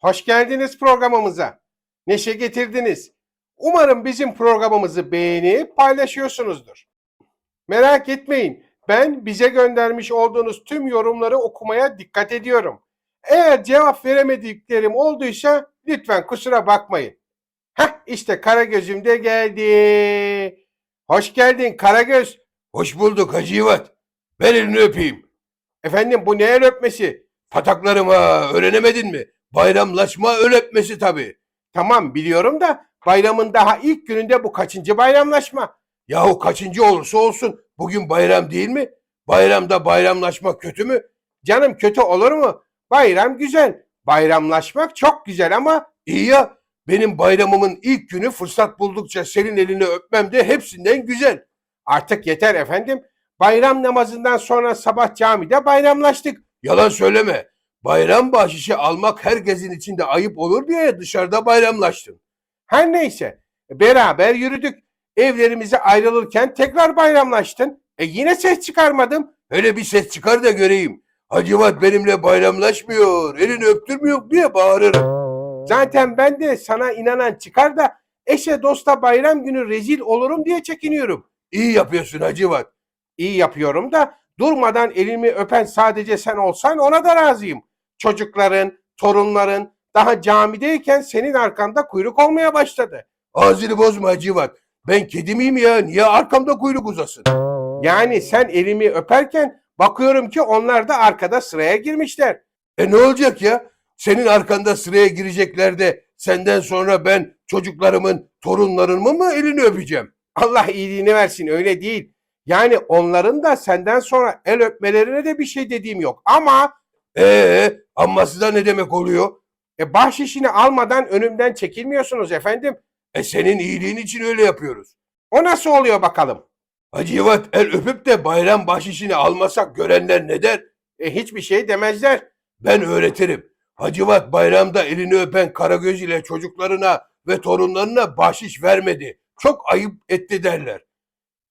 Hoş geldiniz programımıza. Neşe getirdiniz. Umarım bizim programımızı beğenip paylaşıyorsunuzdur. Merak etmeyin. Ben bize göndermiş olduğunuz tüm yorumları okumaya dikkat ediyorum. Eğer cevap veremediklerim olduysa lütfen kusura bakmayın. Heh işte Karagöz'üm de geldi. Hoş geldin Karagöz. Hoş bulduk Hacı Yivat. Ver elini öpeyim. Efendim bu ne el öpmesi? Pataklarıma öğrenemedin mi? Bayramlaşma öl öpmesi tabii. Tamam biliyorum da bayramın daha ilk gününde bu kaçıncı bayramlaşma? Yahu kaçıncı olursa olsun bugün bayram değil mi? Bayramda bayramlaşma kötü mü? Canım kötü olur mu? Bayram güzel. Bayramlaşmak çok güzel ama İyi ya benim bayramımın ilk günü fırsat buldukça senin elini öpmem de hepsinden güzel. artık yeter efendim. Bayram namazından sonra sabah camide bayramlaştık. Yalan söyleme. Bayram bahşişi almak herkesin içinde ayıp olur diye dışarıda bayramlaştın. Her neyse beraber yürüdük. Evlerimize ayrılırken tekrar bayramlaştın. E yine ses çıkarmadım. Hele bir ses çıkar da göreyim. Hacı Yivat benimle bayramlaşmıyor, elini öptürmüyor diye bağırırım. Zaten ben de sana inanan çıkar da eşe dosta bayram günü rezil olurum diye çekiniyorum. İyi yapıyorsun Hacı Yivat. İyi yapıyorum da durmadan elimi öpen sadece sen olsan ona da razıyım. Çocukların, torunların daha camideyken senin arkanda kuyruk olmaya başladı. Ağzını bozma Hacı Yivat. Ben kedi miyim ya? Niye arkamda kuyruk uzasın? Yani sen elimi öperken bakıyorum ki onlar da arkada sıraya girmişler. E ne olacak ya? Senin arkanda sıraya girecekler de senden sonra ben çocuklarımın, torunlarımın mı elini öpeceğim? Allah iyiliğini versin öyle değil. Yani onların da senden sonra el öpmelerine de bir şey dediğim yok. Ama Ee, amması da ne demek oluyor? e, bahşişini almadan önümden çekilmiyorsunuz efendim. E senin iyiliğin için öyle yapıyoruz. O nasıl oluyor bakalım? Hacı Yivat el öpüp de bayram bahşişini almasak görenler ne der? E, hiçbir şey demezler. Ben öğretirim. Hacı Yivat bayramda elini öpen Karagöz ile çocuklarına ve torunlarına bahşiş vermedi. Çok ayıp etti derler.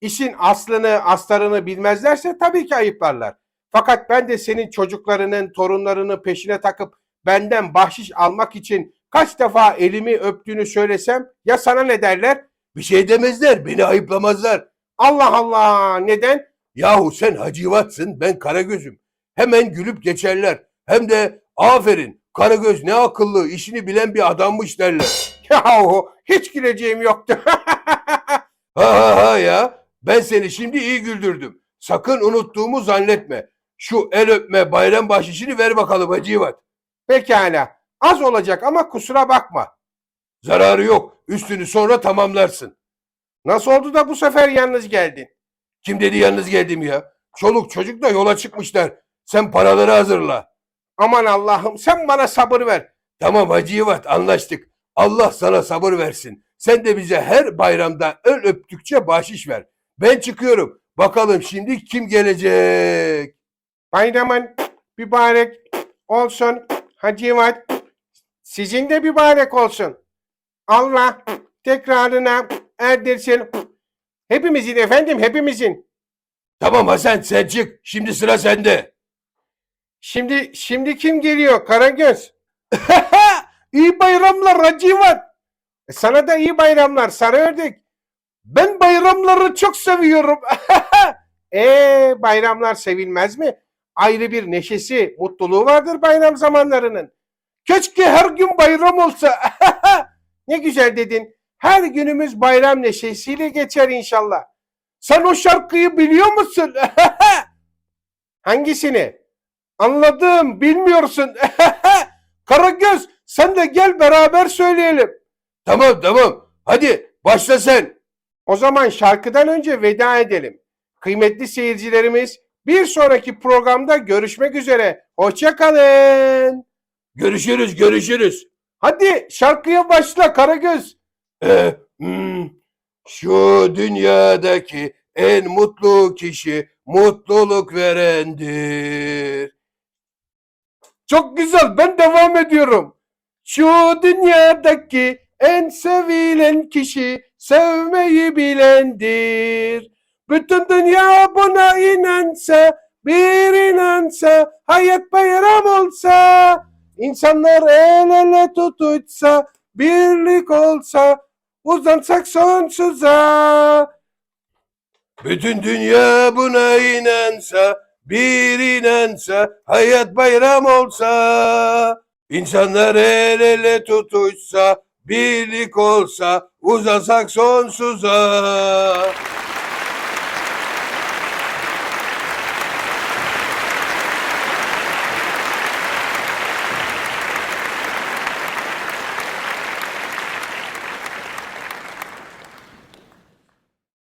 İşin aslını, astarını bilmezlerse tabii ki ayıplarlar. Fakat ben de senin çocuklarının, torunlarını peşine takıp benden bahşiş almak için kaç defa elimi öptüğünü söylesem ya sana ne derler? Bir şey demezler, beni ayıplamazlar. Allah Allah neden? Yahu sen Hacı Yivat'sın, ben Karagöz'üm. Hemen gülüp geçerler. Hem de aferin, Karagöz ne akıllı, işini bilen bir adammış derler. Yahu hiç güleceğim yoktu. Ha ha ha ya, ben seni şimdi iyi güldürdüm. Sakın unuttuğumu zannetme. Şu el öpme bayram bahşişini ver bakalım Hacı Yivat. Pekala az olacak ama kusura bakma. Zararı yok, üstünü sonra tamamlarsın. Nasıl oldu da bu sefer yalnız geldin? Kim dedi yalnız geldim ya? Çoluk çocuk da yola çıkmışlar. Sen paraları hazırla. Aman Allah'ım sen bana sabır ver. Tamam Hacı Yivat anlaştık. Allah sana sabır versin. Sen de bize her bayramda el öptükçe bahşiş ver. Ben çıkıyorum. Bakalım şimdi kim gelecek? Bayramın mübarek olsun. Hacı Yivat. Sizin de mübarek olsun. Allah tekrarına erdirsin. Hepimizin efendim hepimizin. Tamam Hasan sen çık. Şimdi sıra sende. Şimdi şimdi kim geliyor Karagöz? iyi bayramlar Hacı Yivat. E, Sana da iyi bayramlar sarı ördek. Ben bayramları çok seviyorum. Ee bayramlar sevilmez mi? Ayrı bir neşesi, mutluluğu vardır bayram zamanlarının. Keşke her gün bayram olsa. ne güzel dedin. Her günümüz bayram neşesiyle geçer inşallah. Sen o şarkıyı biliyor musun? Hangisini? Anladım, bilmiyorsun. Karagöz, sen de gel beraber söyleyelim. Tamam tamam. Hadi başla sen. O zaman şarkıdan önce veda edelim. Kıymetli seyircilerimiz, bir sonraki programda görüşmek üzere. Hoşça kalın. Görüşürüz görüşürüz. Hadi şarkıya başla Karagöz. Ee, hmm, şu dünyadaki en mutlu kişi mutluluk verendir. Çok güzel, ben devam ediyorum. Şu dünyadaki en sevilen kişi sevmeyi bilendir. Bütün dünya buna inansa, bir inansa, hayat bayram olsa, İnsanlar el ele tutuşsa, birlik olsa, uzansak sonsuza. Bütün dünya buna inansa, bir inansa, hayat bayram olsa. İnsanlar el ele tutuşsa, birlik olsa, uzasak sonsuza.